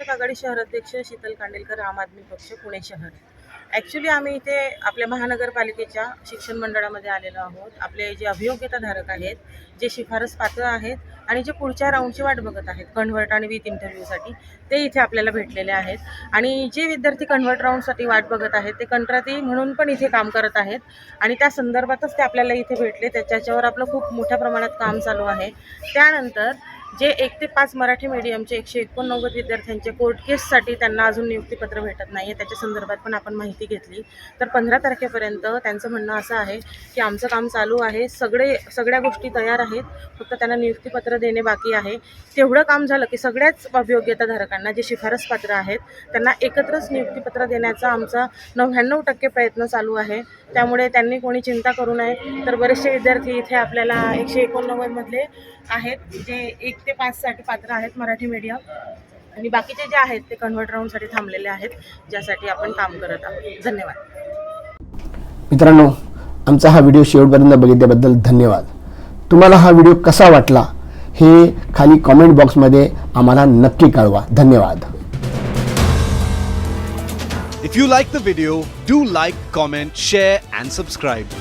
आघाडी शहर अध्यक्ष शीतल कांडेलकर आम आदमी पक्ष पुणे शहर. ॲक्च्युली आम्ही इथे आपल्या महानगरपालिकेच्या शिक्षण मंडळामध्ये आलेलो आहोत. आपले जे अभियोग्यताधारक आहेत जे शिफारस पात्र आहेत आणि जे पुढच्या राऊंडची वाट बघत आहेत कन्व्हर्ट आणि विथ इंटरव्ह्यूसाठी ते इथे आपल्याला भेटलेले आहेत. आणि जे विद्यार्थी कन्व्हर्ट राऊंडसाठी वाट बघत आहेत ते कंत्राती म्हणून पण इथे काम करत आहेत. आणि त्या संदर्भातच ते आपल्याला इथे भेटले. त्याच्यावर आपलं खूप मोठ्या प्रमाणात काम चालू आहे. त्यानंतर जे एक ते पाच मराठी मीडियमचे एकशे एकोणनव्वद विद्यार्थ्यांचे कोर्ट केससाठी त्यांना अजून नियुक्तीपत्र भेटत नाही आहे त्याच्या संदर्भात पण आपण माहिती घेतली. तर पंधरा तारखेपर्यंत त्यांचं म्हणणं असं आहे की आमचं काम चालू आहे. सगळे सगळ्या गोष्टी तयार आहेत. फक्त त्यांना नियुक्तीपत्र देणे बाकी आहे. तेवढं काम झालं की सगळ्याच अभियोग्यताधारकांना जे शिफारस पात्र आहेत त्यांना एकत्रच नियुक्तीपत्र देण्याचा आमचा नव्याण्णव टक्के प्रयत्न चालू आहे. त्यामुळे त्यांनी कोणी चिंता करू नये. तर बरेचसे विद्यार्थी इथे आपल्याला एकशे एकोणनव्वदमधले आहेत जे एक ते पाचसाठी पात्र आहेत मराठी मीडियम. आणि बाकीचे जे आहेत ते कन्व्हर्ट राऊंडसाठी थांबलेले आहेत ज्यासाठी आपण काम करत आहोत. धन्यवाद. मित्रांनो आमचा हा व्हिडिओ शेवटपर्यंत बघितल्याबद्दल धन्यवाद. तुम्हाला हा व्हिडिओ कसा वाटला हे खाली कॉमेंट बॉक्समध्ये आम्हाला नक्की कळवा. धन्यवाद. If you like the video, do like, comment, share, and subscribe.